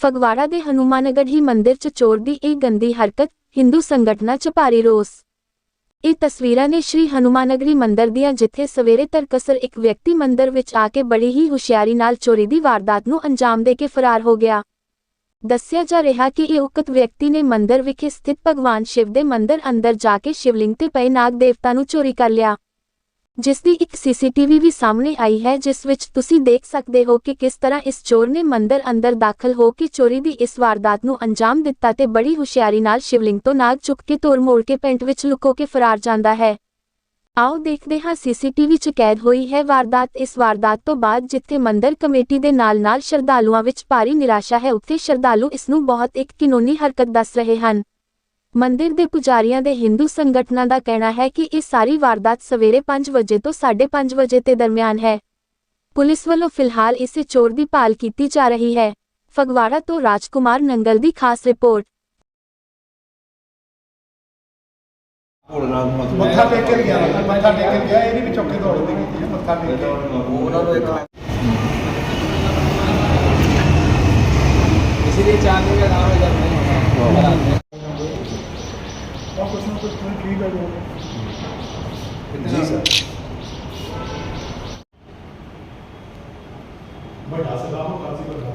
ਫਗਵਾੜਾ ਦੇ ਹਨੂਮਾਨਗੜ੍ਹੀ ਮੰਦਿਰ 'ਚ ਚੋਰ ਦੀ ਇਹ ਗੰਦੀ ਹਰਕਤ ਹਿੰਦੂ ਸੰਗਠਨਾਂ 'ਚ ਭਾਰੀ ਰੋਸ। ਇਹ ਤਸਵੀਰਾਂ ਨੇ ਸ਼੍ਰੀ ਹਨੂਮਾਨਗਰੀ ਮੰਦਿਰ ਦੀਆਂ ਜਿੱਥੇ ਸਵੇਰੇ ਤਰਕਸਰ ਇੱਕ ਵਿਅਕਤੀ ਮੰਦਿਰ ਵਿੱਚ ਆ ਕੇ ਬੜੀ ਹੀ ਹੁਸ਼ਿਆਰੀ ਨਾਲ ਚੋਰੀ ਦੀ ਵਾਰਦਾਤ ਨੂੰ ਅੰਜਾਮ ਦੇ ਕੇ ਫਰਾਰ ਹੋ ਗਿਆ। ਦੱਸਿਆ ਜਾ ਰਿਹਾ ਕਿ ਇਹ ਉਕਤ ਵਿਅਕਤੀ ਨੇ ਮੰਦਿਰ ਵਿਖੇ ਸਥਿਤ ਭਗਵਾਨ ਸ਼ਿਵ ਦੇ ਮੰਦਿਰ ਅੰਦਰ ਜਾ ਕੇ ਸ਼ਿਵਲਿੰਗ ਤੇ ਪਏ ਨਾਗ ਦੇਵਤਾ ਨੂੰ ਚੋਰੀ ਕਰ ਲਿਆ। ਜਿਸ ਦੀ ਇੱਕ ਸੀਸੀਟੀਵੀ ਵੀ ਸਾਹਮਣੇ ਆਈ ਹੈ, ਜਿਸ ਵਿੱਚ ਤੁਸੀਂ ਦੇਖ ਸਕਦੇ ਹੋ ਕਿ ਕਿਸ ਤਰ੍ਹਾਂ ਇਸ ਚੋਰ ਨੇ ਮੰਦਰ ਅੰਦਰ ਦਾਖਲ ਹੋ ਕੇ ਚੋਰੀ ਦੀ ਇਸ ਵਾਰਦਾਤ ਨੂੰ ਅੰਜਾਮ ਦਿੱਤਾ ਤੇ ਬੜੀ ਹੁਸ਼ਿਆਰੀ ਨਾਲ ਸ਼ਿਵਲਿੰਗ ਤੋਂ ਨਾਗ ਚੁੱਕ ਕੇ ਤੋੜ ਮੋੜ ਕੇ ਪੈਂਟ ਵਿੱਚ ਲੁਕੋ ਕੇ ਫਰਾਰ ਜਾਂਦਾ ਹੈ। ਆਓ ਦੇਖਦੇ ਹਾਂ, ਸੀਸੀਟੀਵੀ 'ਚ ਕੈਦ ਹੋਈ ਹੈ ਵਾਰਦਾਤ। ਇਸ ਵਾਰਦਾਤ ਤੋਂ ਬਾਅਦ ਜਿੱਥੇ ਮੰਦਰ ਕਮੇਟੀ ਦੇ ਨਾਲ-ਨਾਲ ਸ਼ਰਧਾਲੂਆਂ ਵਿੱਚ ਭਾਰੀ ਨਿਰਾਸ਼ਾ ਹੈ, ਉੱਥੇ ਸ਼ਰਧਾਲੂ ਇਸ ਨੂੰ ਬਹੁਤ ਇੱਕ ਕਿਨੋਨੀ ਹਰਕਤ ਦੱਸ ਰਹੇ ਹਨ। ਮੰਦਿਰ ਦੇ ਪੁਜਾਰੀਆਂ ਦੇ ਹਿੰਦੂ ਸੰਗਠਨਾਂ ਦਾ ਕਹਿਣਾ ਹੈ ਕਿ ਇਹ ਸਾਰੀ ਵਾਰਦਾਤ ਸਵੇਰੇ 5 ਵਜੇ ਤੋਂ 5:30 ਵਜੇ ਦੇ ਦਰਮਿਆਨ ਹੈ। ਪੁਲਿਸ ਵੱਲੋਂ ਫਿਲਹਾਲ ਇਸੇ ਚੋਰ ਦੀ ਭਾਲ ਕੀਤੀ ਜਾ ਰਹੀ ਹੈ। ਫਗਵਾੜਾ ਤੋਂ ਰਾਜਕੁਮਾਰ ਨੰਗਲ ਦੀ ਖਾਸ ਰਿਪੋਰਟ। ਇਸੇ ਲਈ ਚਾਰ ਦਿਨ ਦਾ ਹੋ ਜਾਂਦਾ ਹੈ। ਹੈ ਜੋ ਸਰ। ਵੱਡਾ ਸਦਾ ਹੋ ਕਾਸੀ ਵੱਡਾ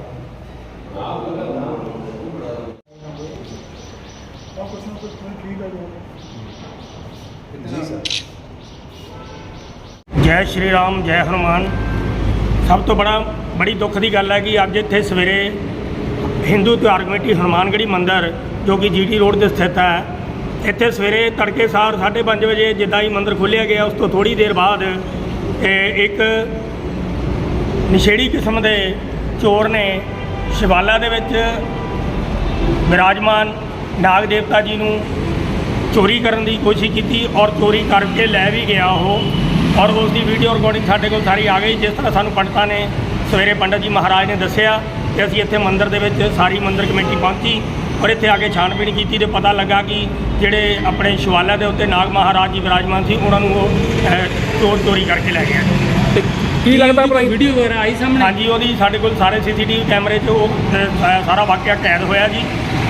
ਉਹ ਕੁਛ ਨਾ ਕੁਛ ਠੀਕ ਹੈ ਜੋ ਸਰ। ਜੈ ਸ਼੍ਰੀ ਰਾਮ ਜੈ ਹਨੂਮਾਨ। ਸਭ ਤੋਂ ਬੜਾ ਬੜੀ ਦੁੱਖ ਦੀ ਗੱਲ ਹੈ ਕਿ ਅੱਜ ਇੱਥੇ ਸਵੇਰੇ ਹਿੰਦੂ ਤਿਉਹਾਰ ਕਮੇਟੀ ਹਨੂਮਾਨਗੜ੍ਹੀ ਮੰਦਿਰ ਜੋ ਕਿ ਜੀਟੀ ਰੋਡ ਤੇ ਸਥਿਤ ਹੈ ਇੱਥੇ ਸਵੇਰੇ ਤੜਕੇ ਸਾਰ 5:30 ਵਜੇ ਜਿੱਦਾਂ ਹੀ ਮੰਦਿਰ ਖੋਲ੍ਹਿਆ ਗਿਆ, ਉਸ ਤੋਂ ਥੋੜੀ ਦੇਰ ਬਾਅਦ ਇਹ ਇੱਕ ਨਸ਼ੇੜੀ ਕਿਸਮ ਦੇ ਚੋਰ ਨੇ ਸ਼ਿਵਾਲਾ ਦੇ ਵਿੱਚ ਵਿਰਾਜਮਾਨ ਨਾਗ ਦੇਵਤਾ ਜੀ ਨੂੰ ਚੋਰੀ ਕਰਨ ਦੀ ਕੋਸ਼ਿਸ਼ ਕੀਤੀ ਔਰ ਚੋਰੀ ਕਰਕੇ ਲੈ ਵੀ ਗਿਆ ਉਹ। ਔਰ ਉਸ ਦੀ ਵੀਡੀਓ ਰਿਕਾਰਡਿੰਗ ਸਾਡੇ ਕੋਲ ਸਾਰੀ ਆ ਗਈ, ਜਿਸ ਤਰ੍ਹਾਂ ਸਾਨੂੰ ਪੰਡਤਾਂ ਨੇ ਸਵੇਰੇ ਪੰਡਤ ਜੀ ਮਹਾਰਾਜ ਨੇ ਦੱਸਿਆ ਕਿ ਅਸੀਂ ਇੱਥੇ ਮੰਦਿਰ ਦੇ ਵਿੱਚ ਸਾਰੀ ਮੰਦਿਰ ਕਮੇਟੀ ਪਹੁੰਚੀ। ਔਰ ਇੱਥੇ ਆ ਕੇ ਛਾਣਬੀਣ ਕੀਤੀ ਤੇ ਪਤਾ ਲੱਗਾ ਕਿ ਜਿਹੜੇ ਆਪਣੇ ਸ਼ਿਵਾਲਾ ਦੇ ਉੱਤੇ ਨਾਗ ਮਹਾਰਾਜ ਜੀ ਵਿਰਾਜਮਾਨ ਸੀ ਉਹਨਾਂ ਨੂੰ ਉਹ ਚੋਰ ਚੋਰੀ ਕਰਕੇ ਲੈ ਗਿਆ ਕੀ ਲੱਗਦਾ ਭਲਾ ਵੀਡੀਓ ਵਗੈਰਾ ਆਈ ਸਾਹਮਣੇ? ਹਾਂਜੀ ਉਹਦੀ ਸਾਡੇ ਕੋਲ ਸਾਰੇ ਸੀਸੀਟੀਵੀ ਕੈਮਰੇ 'ਚ ਉਹ ਸਾਰਾ ਵਾਕਿਆ ਕੈਦ ਹੋਇਆ ਜੀ।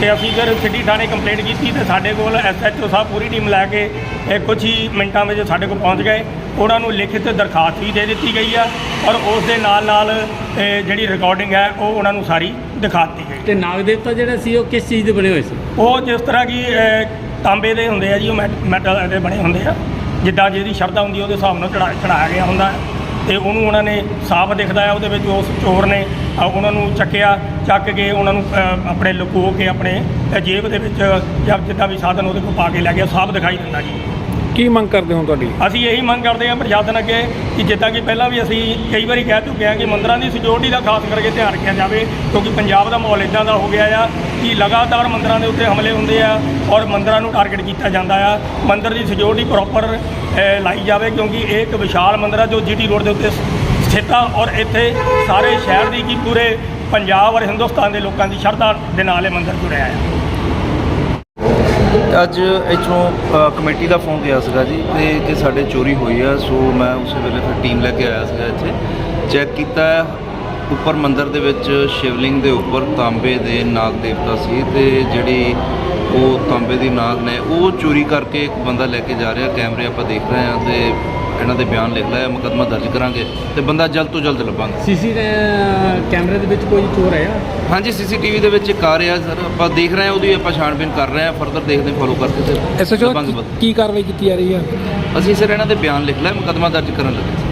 ਤੇ ਅਸੀਂ ਫਿਰ ਸਿਟੀ ਥਾਣੇ ਕੰਪਲੇਂਟ ਕੀਤੀ ਤੇ ਸਾਡੇ ਕੋਲ ਐਸਐਚਓ ਸਾਹਿਬ ਪੂਰੀ ਟੀਮ ਲੈ ਕੇ ਇਹ ਕੁਝ ਹੀ ਮਿੰਟਾਂ ਵਿੱਚ ਸਾਡੇ ਕੋਲ ਪਹੁੰਚ ਗਏ। ਉਹਨਾਂ ਨੂੰ ਲਿਖਿਤ ਦਰਖਾਸਤ ਵੀ ਦੇ ਦਿੱਤੀ ਗਈ ਆ ਔਰ ਉਸ ਦੇ ਨਾਲ ਨਾਲ ਇਹ ਜਿਹੜੀ ਰਿਕਾਰਡਿੰਗ ਹੈ ਉਹ ਉਹਨਾਂ ਨੂੰ ਸਾਰੀ ਦਿਖਾ ਦਿੱਤੀ ਗਈ। ਤੇ ਨਾਗ ਦੇਵਤਾ ਜਿਹੜਾ ਸੀ ਉਹ ਕਿਸ ਚੀਜ਼ ਦੇ ਬਣੇ ਹੋਏ ਸੀ? ਉਹ ਜਿਸ ਤਰ੍ਹਾਂ ਕਿ ਤਾਂਬੇ ਦੇ ਹੁੰਦੇ ਆ ਜੀ ਉਹ ਮੈਟ- ਮੈਟਲ ਦੇ ਬਣੇ ਹੁੰਦੇ ਆ। ਜਿੱਦਾਂ ਜਿਹਦੀ ਸ਼ਰਧਾ ਹੁੰਦੀ ਆ, ਉਹਦੇ ਹਿਸਾਬ ਨਾਲ ਚੜਾ ਚੜਾਇਆ ਗਿਆ ਹੁੰਦਾ। ਹੈ ਤੇ ਉਹਨੂੰ ਉਹਨਾਂ ਨੇ ਸਾਫ਼ ਦਿਖਦਾ ਹੈ ਉਹਦੇ ਵਿੱਚ ਉਸ ਚੋਰ ਨੇ ਅ, ਉਹਨਾਂ ਨੂੰ ਚੱਕਿਆ ਚੱਕ ਕੇ ਉਹਨਾਂ ਨੂੰ ਅ, ਆਪਣੇ ਲੁਕੋ ਕੇ ਆਪਣੇ ਅ, ਜੇਬ ਦੇ ਵਿੱਚ ਜਾਂ ਜਿੱਦਾਂ ਵੀ ਸਾਧਨ ਉਹਦੇ ਕੋਲ ਪਾ ਕੇ ਲੈ ਗਿਆ ਸਾਫ਼ ਦਿਖਾਈ ਦਿੰਦਾ ਜੀ। ਕੀ ਮੰਗ ਕਰਦੇ ਹੋ ਤੁਹਾਡੀ? ਅਸੀਂ ਇਹੀ ਮੰਗ ਕਰਦੇ ਹਾਂ ਪ੍ਰਸ਼ਾਸਨ ਅੱਗੇ ਕਿ ਜਿੱਦਾਂ ਕਿ ਪਹਿਲਾਂ ਵੀ ਅਸੀਂ ਕਈ ਵਾਰੀ ਕਹਿ ਚੁੱਕੇ ਹਾਂ ਕਿ ਮੰਦਰਾਂ ਦੀ ਸਿਕਿਉਰਿਟੀ ਦਾ ਖਾਸ ਕਰਕੇ ਧਿਆਨ ਰੱਖਿਆ ਜਾਵੇ ਕਿਉਂਕਿ ਪੰਜਾਬ ਦਾ ਮਾਹੌਲ ਇਦਾਂ ਦਾ ਹੋ ਗਿਆ ਆ ਕਿ ਲਗਾਤਾਰ ਮੰਦਰਾਂ ਦੇ ਉੱਤੇ ਹਮਲੇ ਹੁੰਦੇ ਆ ਔਰ ਮੰਦਰਾਂ ਨੂੰ ਟਾਰਗੇਟ ਕੀਤਾ ਜਾਂਦਾ ਆ। ਮੰਦਰ ਦੀ ਸਿਕਿਉਰਿਟੀ ਪ੍ਰੋਪਰ ਲਾਈ ਜਾਵੇ ਕਿਉਂਕਿ ਇਹ ਇੱਕ ਵਿਸ਼ਾਲ ਮੰਦਰ ਆ ਜੋ ਜੀਟੀ ਰੋਡ ਦੇ ਉੱਤੇ ਸਥਿਤ ਆ ਔਰ ਇੱਥੇ ਸਾਰੇ ਸ਼ਹਿਰ ਦੀ ਕੀ ਪੂਰੇ ਪੰਜਾਬ ਔਰ ਹਿੰਦੁਸਤਾਨ ਦੇ ਲੋਕਾਂ ਦੀ ਸ਼ਰਧਾ ਦੇ ਨਾਲ ਇਹ ਮੰਦਰ ਜੁੜਿਆ ਆ। ਅੱਜ ਇੱਥੋਂ ਕਮੇਟੀ ਦਾ ਫੋਨ ਗਿਆ ਸੀਗਾ ਜੀ ਤੇ ਕਿ ਸਾਡੇ ਚੋਰੀ ਹੋਈ ਆ ਸੋ ਮੈਂ ਉਸੇ ਵੇਲੇ ਫਿਰ ਟੀਮ ਲੈ ਕੇ ਆਇਆ ਸੀਗਾ ਇੱਥੇ। ਚੈੱਕ ਕੀਤਾ ਹੈ, ਉੱਪਰ ਮੰਦਿਰ ਦੇ ਵਿੱਚ ਸ਼ਿਵਲਿੰਗ ਦੇ ਉੱਪਰ ਤਾਂਬੇ ਦੇ ਨਾਗ ਦੇਵਤਾ ਸੀ ਤੇ ਜਿਹੜੀ ਉਹ ਤਾਂਬੇ ਦੀ ਨਾਗ ਨੇ ਉਹ ਚੋਰੀ ਕਰਕੇ ਇੱਕ ਬੰਦਾ ਲੈ ਕੇ ਜਾ ਰਿਹਾ ਕੈਮਰੇ ਆਪਾਂ ਦੇਖ ਰਹੇ ਹਾਂ ਤੇ ਇਹਨਾਂ ਦੇ ਬਿਆਨ ਲਿਖ ਲਿਆ ਮੁਕੱਦਮਾ ਦਰਜ ਕਰਾਂਗੇ ਤੇ ਬੰਦਾ ਜਲਦ ਤੋਂ ਜਲਦ ਲੱਭਾਂਗੇ। ਸੀਸੀ ਕੈਮਰੇ ਦੇ ਵਿੱਚ ਕੋਈ ਚੋਰ ਆਇਆ? ਹਾਂਜੀ ਸੀਸੀਟੀਵੀ ਦੇ ਵਿੱਚ ਇੱਕ ਆ ਰਿਹਾ ਸਰ ਆਪਾਂ ਦੇਖ ਰਹੇ ਹਾਂ ਉਹਦੀ ਆਪਾਂ ਛਾਣਬੀਨ ਕਰ ਰਹੇ ਹਾਂ ਫਰਦਰ ਦੇਖਦੇ ਫੋਲੋ ਕਰਕੇ ਤੇ ਬੰਦਾ। ਕੀ ਕਾਰਵਾਈ ਕੀਤੀ ਜਾ ਰਹੀ ਹੈ ਅਸੀਂ ਸਰ ਇਹਨਾਂ ਦੇ ਬਿਆਨ ਲਿਖ ਲਿਆ ਮੁਕੱਦਮਾ ਦਰਜ ਕਰਨ ਲੱਗੇ